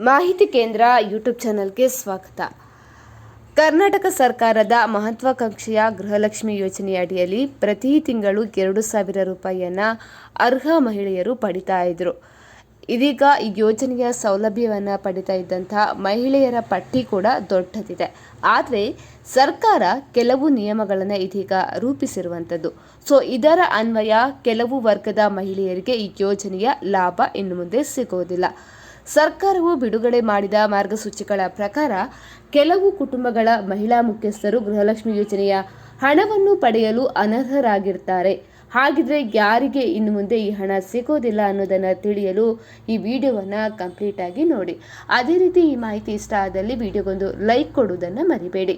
ಮಾಹಿತಿ ಕೇಂದ್ರ ಯೂಟ್ಯೂಬ್ ಚಾನೆಲ್ಗೆ ಸ್ವಾಗತ. ಕರ್ನಾಟಕ ಸರ್ಕಾರದ ಮಹತ್ವಾಕಾಂಕ್ಷೆಯ ಗೃಹಲಕ್ಷ್ಮಿ ಯೋಜನೆಯ ಅಡಿಯಲ್ಲಿ ಪ್ರತಿ ತಿಂಗಳು ಎರಡು ಸಾವಿರ ರೂಪಾಯಿಯನ್ನು ಅರ್ಹ ಮಹಿಳೆಯರು ಪಡಿತಾ ಇದ್ರು. ಇದೀಗ ಈ ಯೋಜನೆಯ ಸೌಲಭ್ಯವನ್ನು ಪಡಿತಾ ಇದ್ದಂತಹ ಮಹಿಳೆಯರ ಪಟ್ಟಿ ಕೂಡ ದೊಡ್ಡದಿದೆ. ಆದರೆ ಸರ್ಕಾರ ಕೆಲವು ನಿಯಮಗಳನ್ನು ಇದೀಗ ರೂಪಿಸಿರುವಂಥದ್ದು. ಸೊ, ಇದರ ಅನ್ವಯ ಕೆಲವು ವರ್ಗದ ಮಹಿಳೆಯರಿಗೆ ಈ ಯೋಜನೆಯ ಲಾಭ ಇನ್ನು ಮುಂದೆ ಸಿಗೋದಿಲ್ಲ. ಸರ್ಕಾರವು ಬಿಡುಗಡೆ ಮಾಡಿದ ಮಾರ್ಗಸೂಚಿಗಳ ಪ್ರಕಾರ ಕೆಲವು ಕುಟುಂಬಗಳ ಮಹಿಳಾ ಮುಖ್ಯಸ್ಥರು ಗೃಹಲಕ್ಷ್ಮಿ ಯೋಜನೆಯ ಹಣವನ್ನು ಪಡೆಯಲು ಅನರ್ಹರಾಗಿರ್ತಾರೆ. ಹಾಗಿದ್ರೆ ಯಾರಿಗೆ ಇನ್ನು ಮುಂದೆ ಈ ಹಣ ಸಿಗೋದಿಲ್ಲ ಅನ್ನೋದನ್ನು ತಿಳಿಯಲು ಈ ವಿಡಿಯೋವನ್ನು ಕಂಪ್ಲೀಟಾಗಿ ನೋಡಿ. ಅದೇ ರೀತಿ ಈ ಮಾಹಿತಿ ಇಷ್ಟ ಆದಲ್ಲಿ ವಿಡಿಯೋಗೊಂದು ಲೈಕ್ ಕೊಡುವುದನ್ನು ಮರಿಬೇಡಿ.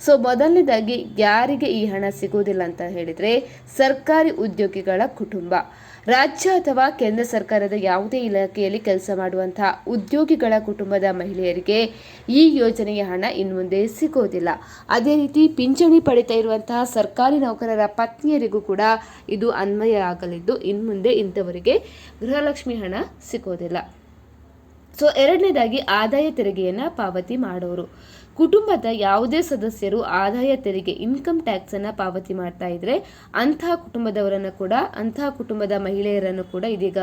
ಸೊ ಮೊದಲನೇದಾಗಿ ಯಾರಿಗೆ ಈ ಹಣ ಸಿಗೋದಿಲ್ಲ ಅಂತ ಹೇಳಿದರೆ ಸರ್ಕಾರಿ ಉದ್ಯೋಗಿಗಳ ಕುಟುಂಬ. ರಾಜ್ಯ ಅಥವಾ ಕೇಂದ್ರ ಸರ್ಕಾರದ ಯಾವುದೇ ಇಲಾಖೆಯಲ್ಲಿ ಕೆಲಸ ಮಾಡುವಂತಹ ಉದ್ಯೋಗಿಗಳ ಕುಟುಂಬದ ಮಹಿಳೆಯರಿಗೆ ಈ ಯೋಜನೆಯ ಹಣ ಇನ್ನು ಮುಂದೆ ಸಿಗೋದಿಲ್ಲ ಅದೇ ರೀತಿ ಪಿಂಚಣಿ ಪಡಿತಾ ಇರುವಂತಹ ಸರ್ಕಾರಿ ನೌಕರರ ಪತ್ನಿಯರಿಗೂ ಕೂಡ ಇದು ಅನ್ವಯ ಆಗಲಿದ್ದು ಇನ್ನು ಮುಂದೆ ಇಂಥವರಿಗೆ ಗೃಹಲಕ್ಷ್ಮಿ ಹಣ ಸಿಗೋದಿಲ್ಲ ಸೊ ಎರಡನೇದಾಗಿ ಆದಾಯ ತೆರಿಗೆಯನ್ನು ಪಾವತಿ ಮಾಡೋರು. ಕುಟುಂಬದ ಯಾವುದೇ ಸದಸ್ಯರು ಆದಾಯ ತೆರಿಗೆ ಇನ್ಕಮ್ ಟ್ಯಾಕ್ಸ್ ಅನ್ನ ಪಾವತಿ ಮಾಡ್ತಾ ಇದ್ರೆ ಅಂತಹ ಕುಟುಂಬದವರನ್ನು ಕೂಡ ಅಂತಹ ಕುಟುಂಬದ ಮಹಿಳೆಯರನ್ನು ಕೂಡ ಇದೀಗ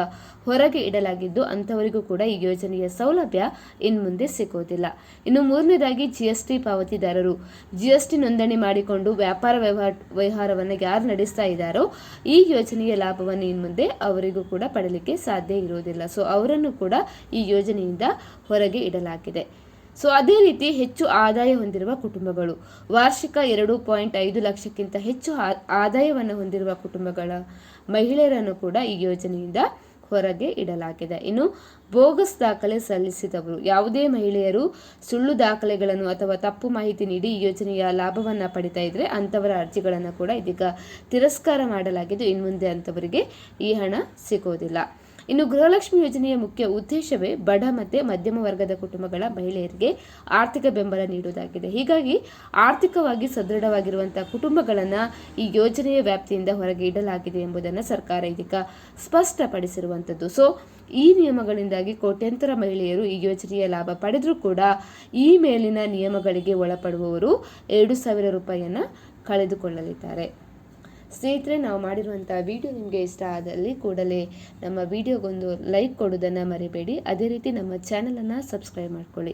ಹೊರಗೆ ಇಡಲಾಗಿದ್ದು ಅಂಥವರಿಗೂ ಕೂಡ ಈ ಯೋಜನೆಯ ಸೌಲಭ್ಯ ಇನ್ನು ಮುಂದೆ ಸಿಗೋದಿಲ್ಲ. ಇನ್ನು ಮೂರನೇದಾಗಿ ಜಿ ಪಾವತಿದಾರರು. ಜಿ ಎಸ್ ನೋಂದಣಿ ಮಾಡಿಕೊಂಡು ವ್ಯಾಪಾರ ವ್ಯವಹಾರ, ವ್ಯವಹಾರವನ್ನು ಯಾರು ನಡೆಸ್ತಾ ಇದ್ದಾರೋ ಈ ಯೋಜನೆಯ ಲಾಭವನ್ನು ಇನ್ನು ಮುಂದೆ ಅವರಿಗೂ ಕೂಡ ಪಡಲಿಕ್ಕೆ ಸಾಧ್ಯ ಇರುವುದಿಲ್ಲ ಸೊ ಅವರನ್ನು ಕೂಡ ಈ ಯೋಜನೆಯಿಂದ ಹೊರಗೆ ಇಡಲಾಗಿದೆ. ಸೊ ಅದೇ ರೀತಿ ಹೆಚ್ಚು ಆದಾಯ ಹೊಂದಿರುವ ಕುಟುಂಬಗಳು. ವಾರ್ಷಿಕ ಎರಡು ಪಾಯಿಂಟ್ ಐದು ಲಕ್ಷಕ್ಕಿಂತ ಹೆಚ್ಚು ಆದಾಯವನ್ನು ಹೊಂದಿರುವ ಕುಟುಂಬಗಳ ಮಹಿಳೆಯರನ್ನು ಕೂಡ ಈ ಯೋಜನೆಯಿಂದ ಹೊರಗೆ ಇಡಲಾಗಿದೆ. ಇನ್ನು ಬೋಗಸ್ ದಾಖಲೆ ಸಲ್ಲಿಸಿದವರು, ಯಾವುದೇ ಮಹಿಳೆಯರು ಸುಳ್ಳು ದಾಖಲೆಗಳನ್ನು ಅಥವಾ ತಪ್ಪು ಮಾಹಿತಿ ನೀಡಿ ಈ ಯೋಜನೆಯ ಲಾಭವನ್ನು ಪಡಿತಾ ಇದ್ದರೆ ಅಂಥವರ ಅರ್ಜಿಗಳನ್ನು ಕೂಡ ಇದೀಗ ತಿರಸ್ಕಾರ ಮಾಡಲಾಗಿದ್ದು ಇನ್ನು ಮುಂದೆ ಅಂಥವರಿಗೆ ಈ ಹಣ ಸಿಗೋದಿಲ್ಲ. ಇನ್ನು ಗೃಹಲಕ್ಷ್ಮಿ ಯೋಜನೆಯ ಮುಖ್ಯ ಉದ್ದೇಶವೇ ಬಡ ಮತ್ತು ಮಧ್ಯಮ ವರ್ಗದ ಕುಟುಂಬಗಳ ಮಹಿಳೆಯರಿಗೆ ಆರ್ಥಿಕ ಬೆಂಬಲ ನೀಡುವುದಾಗಿದೆ. ಹೀಗಾಗಿ ಆರ್ಥಿಕವಾಗಿ ಸದೃಢವಾಗಿರುವಂತಹ ಕುಟುಂಬಗಳನ್ನು ಈ ಯೋಜನೆಯ ವ್ಯಾಪ್ತಿಯಿಂದ ಹೊರಗೆ ಇಡಲಾಗಿದೆ ಎಂಬುದನ್ನು ಸರ್ಕಾರ ಇದೀಗ ಸ್ಪಷ್ಟಪಡಿಸಿರುವಂಥದ್ದು. ಸೊ ಈ ನಿಯಮಗಳಿಂದಾಗಿ ಕೋಟ್ಯಂತರ ಮಹಿಳೆಯರು ಈ ಯೋಜನೆಯ ಲಾಭ ಪಡೆದರೂ ಕೂಡ ಈ ಮೇಲಿನ ನಿಯಮಗಳಿಗೆ ಒಳಪಡುವವರು ಎರಡು ಸಾವಿರ ರೂಪಾಯಿಯನ್ನು ಕಳೆದುಕೊಳ್ಳಲಿದ್ದಾರೆ. ಸ್ನೇಹಿತರೆ, ನಾವು ಮಾಡಿರುವಂಥ ವಿಡಿಯೋ ನಿಮಗೆ ಇಷ್ಟ ಆದಲ್ಲಿ ಕೂಡಲೇ ನಮ್ಮ ವಿಡಿಯೋಗೊಂದು ಲೈಕ್ ಕೊಡೋದನ್ನು ಮರಿಬೇಡಿ. ಅದೇ ರೀತಿ ನಮ್ಮ ಚಾನಲನ್ನು ಸಬ್ಸ್ಕ್ರೈಬ್ ಮಾಡ್ಕೊಳ್ಳಿ.